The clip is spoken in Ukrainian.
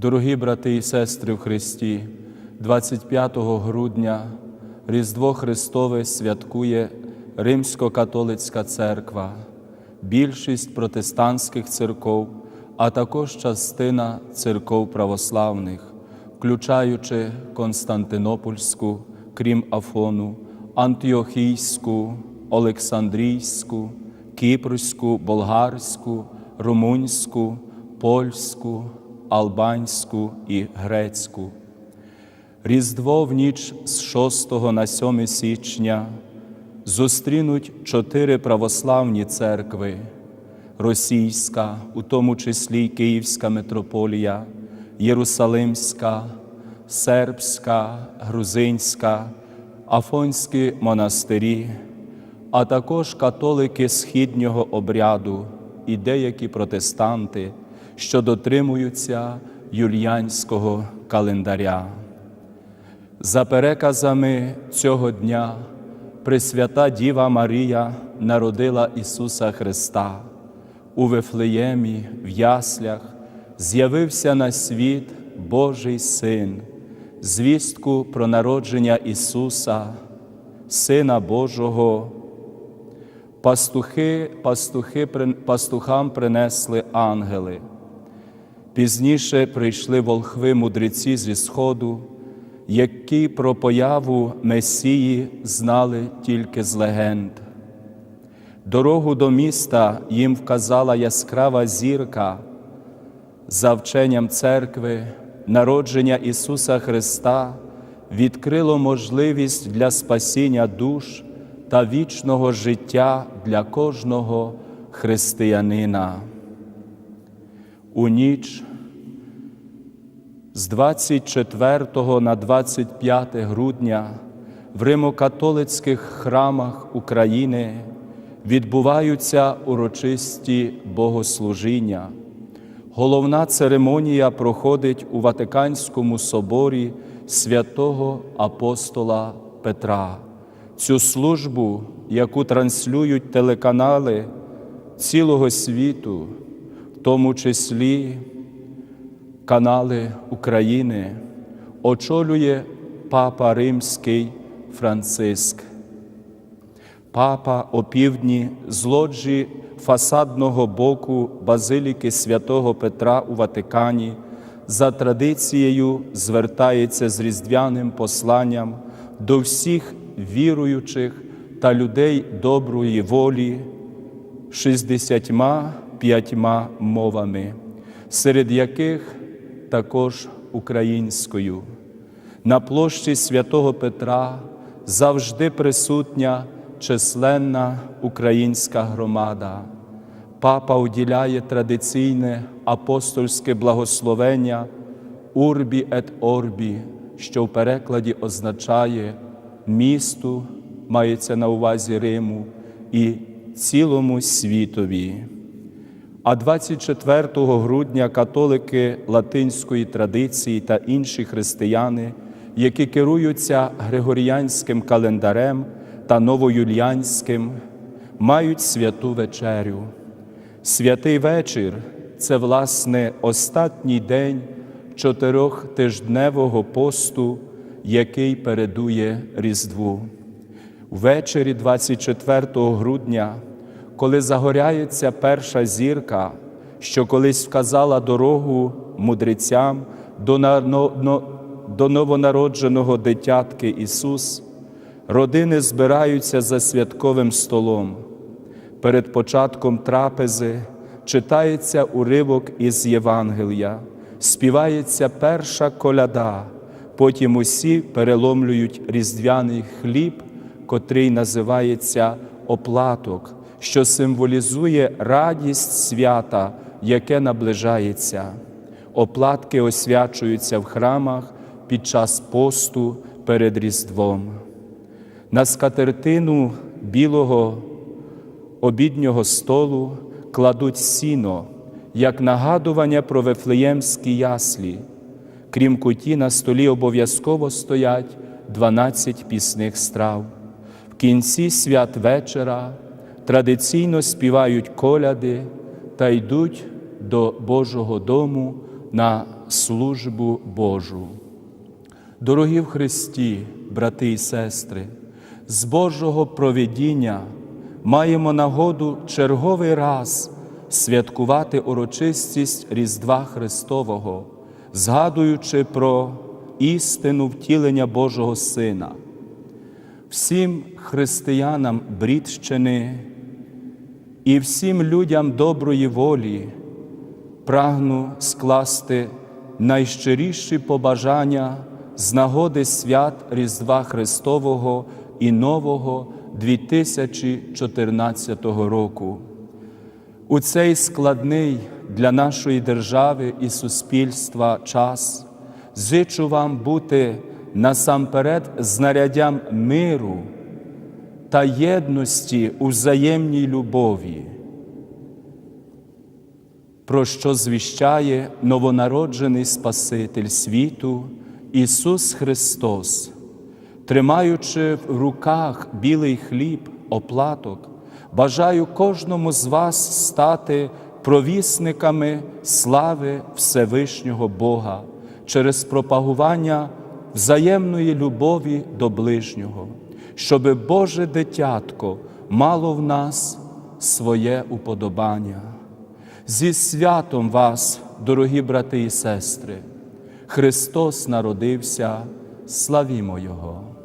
Дорогі брати і сестри в Христі, 25 грудня Різдво Христове святкує Римсько-католицька церква, більшість протестантських церков, а також частина церков православних, включаючи Константинопольську, крім Афону, Антіохійську, Олександрійську, Кіпрську, Болгарську, Румунську, Польську, Албанську і Грецьку. Різдво в ніч з 6 на 7 січня зустрінуть чотири православні церкви: Російська, у тому числі Київська митрополія, Єрусалимська, Сербська, Грузинська, Афонські монастирі, а також католики східнього обряду і деякі протестанти, що дотримуються юліанського календаря. За переказами цього дня Пресвята Діва Марія народила Ісуса Христа. У Вифлеємі, в яслях, з'явився на світ Божий Син, звістку про народження Ісуса, Сина Божого. Пастухи, пастухи, пастухам принесли ангели. Пізніше прийшли волхви мудреці зі Сходу, які про появу Месії знали тільки з легенд. Дорогу до міста їм вказала яскрава зірка за вченням церкви, народження Ісуса Христа відкрило можливість для спасіння душ та вічного життя для кожного християнина. У ніч з 24 на 25 грудня в римокатолицьких храмах України відбуваються урочисті богослужіння. Головна церемонія проходить у Ватиканському соборі святого апостола Петра. Цю службу, яку транслюють телеканали цілого світу, в тому числі канали України, очолює Папа Римський Франциск. Папа опівдні з лоджі фасадного боку Базиліки святого Петра у Ватикані за традицією звертається з різдвяним посланням до всіх віруючих та людей доброї волі 65 мовами, серед яких також українською. На площі святого Петра завжди присутня численна українська громада. Папа уділяє традиційне апостольське благословення Урбі ет Орбі, що в перекладі означає місту, мається на увазі Риму і цілому світові. А 24 грудня католики латинської традиції та інші християни, які керуються Григоріянським календарем та новоюліанським, мають святу вечерю. Святий вечір це, власне, останній день чотирьохтижневого посту, який передує Різдву. Ввечері 24 грудня, коли загоряється перша зірка, що колись вказала дорогу мудрецям до, до новонародженого дитятки Ісус, родини збираються за святковим столом. Перед початком трапези читається уривок із Євангелія, співається перша коляда, потім усі переломлюють різдвяний хліб, котрий називається оплаток, що символізує радість свята, яке наближається. Оплатки освячуються в храмах під час посту перед Різдвом. На скатертину білого обіднього столу кладуть сіно, як нагадування про вифлеємські яслі. Крім куті, на столі обов'язково стоять 12 пісних страв. В кінці свят вечора традиційно співають коляди та йдуть до Божого дому на службу Божу. Дорогі в Христі, брати і сестри, з Божого провідіння маємо нагоду черговий раз святкувати урочистість Різдва Христового, згадуючи про істину втілення Божого Сина. Всім християнам Брідщини і всім людям доброї волі прагну скласти найщиріші побажання з нагоди свят Різдва Христового і нового 2014 року. У цей складний для нашої держави і суспільства час зичу вам бути насамперед знаряддям миру та єдності у взаємній любові, про що звіщає новонароджений Спаситель світу Ісус Христос, тримаючи в руках білий хліб, оплаток, бажаю кожному з вас стати провісниками слави Всевишнього Бога через пропагування взаємної любові до ближнього, щоби Боже дитятко мало в нас своє уподобання. Зі святом вас, дорогі брати і сестри, Христос народився, славімо Його!